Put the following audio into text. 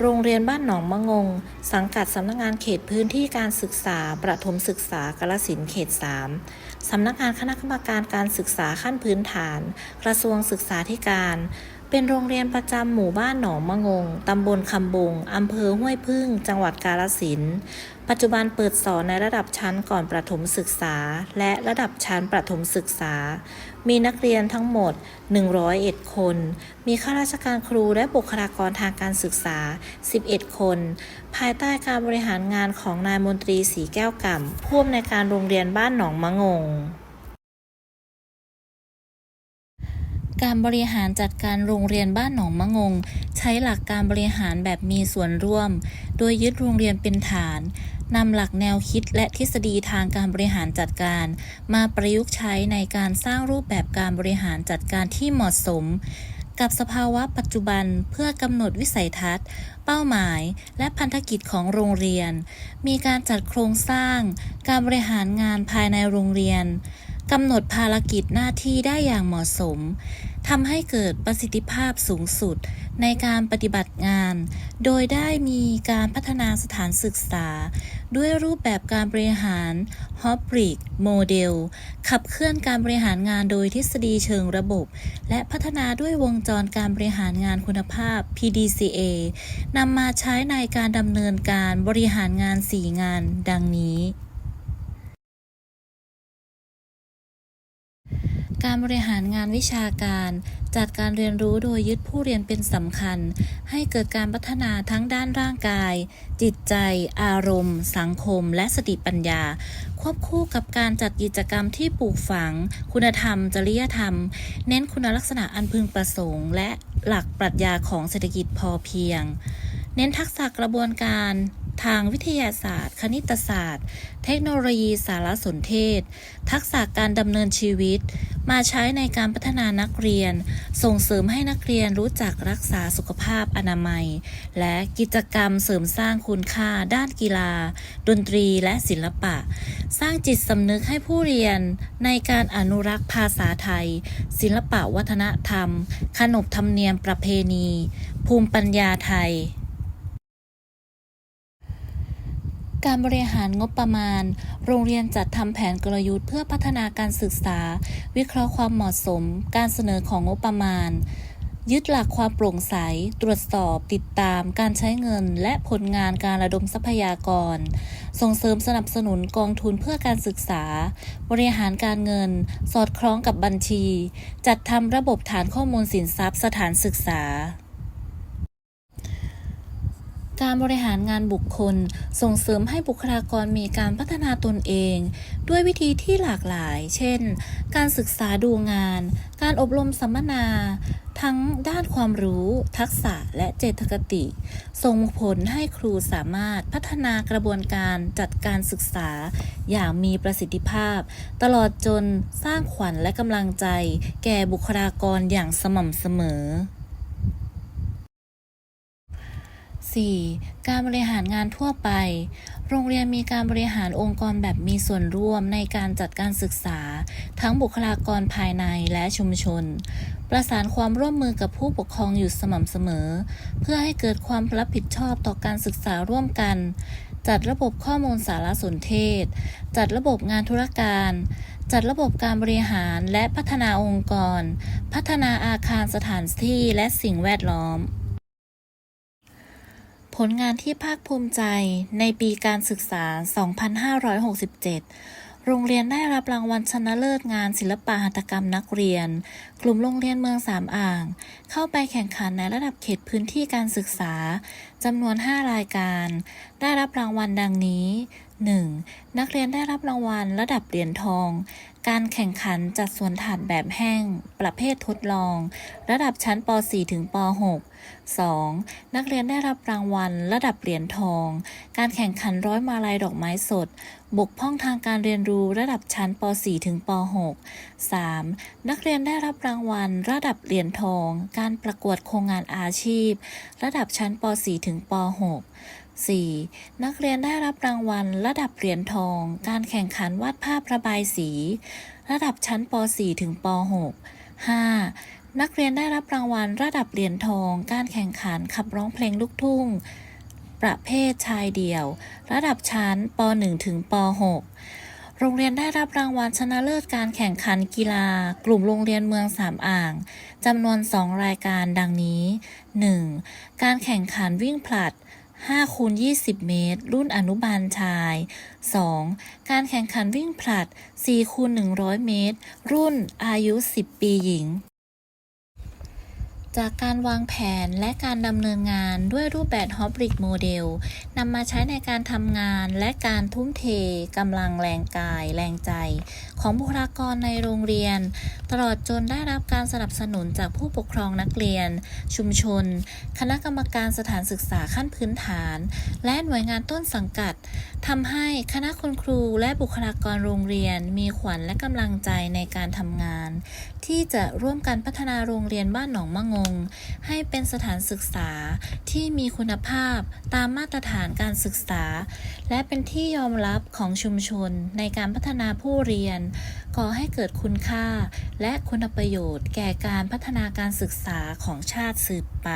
โรงเรียนบ้านหนองมะงง สังกัดสำนักงานเขตพื้นที่การศึกษา ประถมศึกษากาลสินเขต 3 สำนักงานคณะกรรมการการศึกษาขั้นพื้นฐาน กระทรวงศึกษาธิการ เป็นโรงเรียนประจำหมู่บ้านหนองมะงง ตำบลคำบง อำเภอห้วยพึ่ง จังหวัดกาลสินธุ์ ปัจจุบันเปิดสอนในระดับชั้นก่อนประถมศึกษา และระดับชั้นประถมศึกษา มีนักเรียนทั้งหมด 101 คน มีข้าราชการครูและบุคลากรทางการศึกษา 11 คน ภายใต้การบริหารงานของนายมนตรีสีแก้วก่ำผู้อำนวยการโรงเรียนบ้านหนองมะงง การบริหารจัดการโรงเรียนบ้านหนองมะงง ใช้หลักการบริหารแบบมีส่วนร่วม โดยยึดโรงเรียนเป็นฐานนำหลักแนวคิดและทฤษฎีทางการบริหารจัดการ มาประยุกต์ใช้ในการสร้างรูปแบบการบริหารจัดการที่เหมาะสม กับสภาวะปัจจุบันเพื่อกำหนดวิสัยทัศน์ เป้าหมาย และพันธกิจของโรงเรียน มีการจัดโครงสร้าง การบริหารงานภายในโรงเรียน กำหนดภารกิจหน้าที่ได้อย่างเหมาะสมทำให้เกิดประสิทธิภาพสูงสุดในการปฏิบัติงาน โดยได้มีการพัฒนาสถานศึกษา ด้วยรูปแบบการบริหารฮอ b ริกโมเดล ขับเคลื่อนการบริหารงานโดยทฤษฎีเชิงระบบ และพัฒนาด้วยวงจรการบริหารงานคุณภาพ PDCA นำมาใช้ในการดำเนินการบริหารงาน 4 งาน ดังนี้ การบริหารงานวิชาการ จัดการเรียนรู้โดยยึดผู้เรียนเป็นสำคัญ ให้เกิดการพัฒนาทั้งด้านร่างกาย จิตใจ อารมณ์ สังคม และสติปัญญา ควบคู่กับการจัดกิจกรรมที่ปลูกฝัง คุณธรรม จริยธรรม เน้นคุณลักษณะอันพึงประสงค์ และหลักปรัชญาของเศรษฐกิจพอเพียง เน้นทักษะกระบวนการทางวิทยาศาสตร์ คณิตศาสตร์ เทคโนโลยีสารสนเทศ ทักษะการดำเนินชีวิต มาใช้ในการพัฒนานักเรียน ส่งเสริมให้นักเรียนรู้จักรักษาสุขภาพอนามัย และกิจกรรมเสริมสร้างคุณค่าด้านกีฬา ดนตรีและศิลปะ สร้างจิตสำนึกให้ผู้เรียนในการอนุรักษ์ภาษาไทย ศิลปะวัฒนธรรม ขนบธรรมเนียมประเพณี ภูมิปัญญาไทย การบริหารงบประมาณ โรงเรียนจัดทำแผนกลยุทธ์เพื่อพัฒนาการศึกษา วิเคราะห์ความเหมาะสม การเสนอของงบประมาณ ยึดหลักความโปร่งใส ตรวจสอบ ติดตาม การใช้เงิน และผลงานการระดมทรัพยากร ส่งเสริมสนับสนุนกองทุนเพื่อการศึกษา บริหารการเงิน สอดคล้องกับบัญชี จัดทำระบบฐานข้อมูลสินทรัพย์สถานศึกษา การบริหารงานบุคคล ส่งเสริมให้บุคลากรมีการพัฒนาตนเอง ด้วยวิธีที่หลากหลาย เช่น การศึกษาดูงาน การอบรมสัมมนา ทั้งด้านความรู้ ทักษะและเจตคติ ส่งผลให้ครูสามารถพัฒนากระบวนการจัดการศึกษา อย่างมีประสิทธิภาพ ตลอดจนสร้างขวัญและกำลังใจ แก่บุคลากรอย่างสม่ำเสมอ 4. การบริหารงานทั่วไป โรงเรียนมีการบริหารองค์กรแบบมีส่วนร่วมในการจัดการศึกษา ทั้งบุคลากรภายในและชุมชน ประสานความร่วมมือกับผู้ปกครองอยู่สม่ำเสมอ เพื่อให้เกิดความรับผิดชอบต่อการศึกษาร่วมกัน จัดระบบข้อมูลสารสนเทศ จัดระบบงานธุรการ จัดระบบการบริหารและพัฒนาองค์กร พัฒนาอาคารสถานที่และสิ่งแวดล้อม ผลงานที่ภาคภูมิใจในปีการศึกษา 2567 โรงเรียนได้รับรางวัลชนะเลิศงานศิลปะหัตถกรรมนักเรียน กลุ่มโรงเรียนเมืองสามอ่าง เข้าไปแข่งขันในระดับเขตพื้นที่การศึกษาจำนวน 5 รายการ ได้รับรางวัลดังนี้ 1. นักเรียนได้รับรางวัลระดับเหรียญทอง การแข่งขันจัดสวนถาดแบบแห้ง ประเภททดลอง ระดับชั้นป .4 ถึงป .6 2. นักเรียนได้รับรางวัล ระดับเหรียญทอง การแข่งขันร้อยมาลัยดอกไม้สด บกพร่องทางการเรียนรู้ระดับชั้นป .4 ถึงป .6 3. นักเรียนได้รับรางวัล ระดับเหรียญทอง การประกวดโครงงานอาชีพ ระดับชั้นป .4 ถึงป .6 4. นักเรียนได้รับรางวัล ระดับเหรียญทอง การแข่งขันวาดภาพระบายสี ระดับชั้นป .4 ถึงป .6 5. นักเรียนได้รับรางวัลระดับเหรียญทอง การแข่งขันขับร้องเพลงลูกทุ่ง ประเภทชายเดี่ยว ระดับชั้นป .1 ถึงป .6 โรงเรียนได้รับรางวัลชนะเลิศการแข่งขันกีฬา กลุ่มโรงเรียนเมืองสามอ่างจำนวน 2 รายการดังนี้ 1. การแข่งขันวิ่งผลัด5คูณ20 เมตร รุ่นอนุบาลชาย 2. การแข่งขันวิ่งผลัด4คูณ100 เมตร รุ่นอายุ 10 ปีหญิง จากการวางแผนและการดำเนินงานด้วยรูปแบบฮอบริกโมเดลนำมาใช้ในการทำงานและการทุ่มเทกำลังแรงกาย แรงใจ ของบุคลากรในโรงเรียน ตลอดจนได้รับการสนับสนุนจากผู้ปกครองนักเรียน ชุมชน คณะกรรมการสถานศึกษาขั้นพื้นฐาน และหน่วยงานต้นสังกัดทำให้คณะคุณครูและบุคลากรโรงเรียน มีขวัญและกำลังใจในการทำงาน ที่จะร่วมกันพัฒนาโรงเรียนบ้านหนองมะงง ให้เป็นสถานศึกษาที่มีคุณภาพตามมาตรฐานการศึกษา และเป็นที่ยอมรับของชุมชนในการพัฒนาผู้เรียน ก่อให้เกิดคุณค่า และคุณประโยชน์แก่การพัฒนาการศึกษาของชาติสืบไป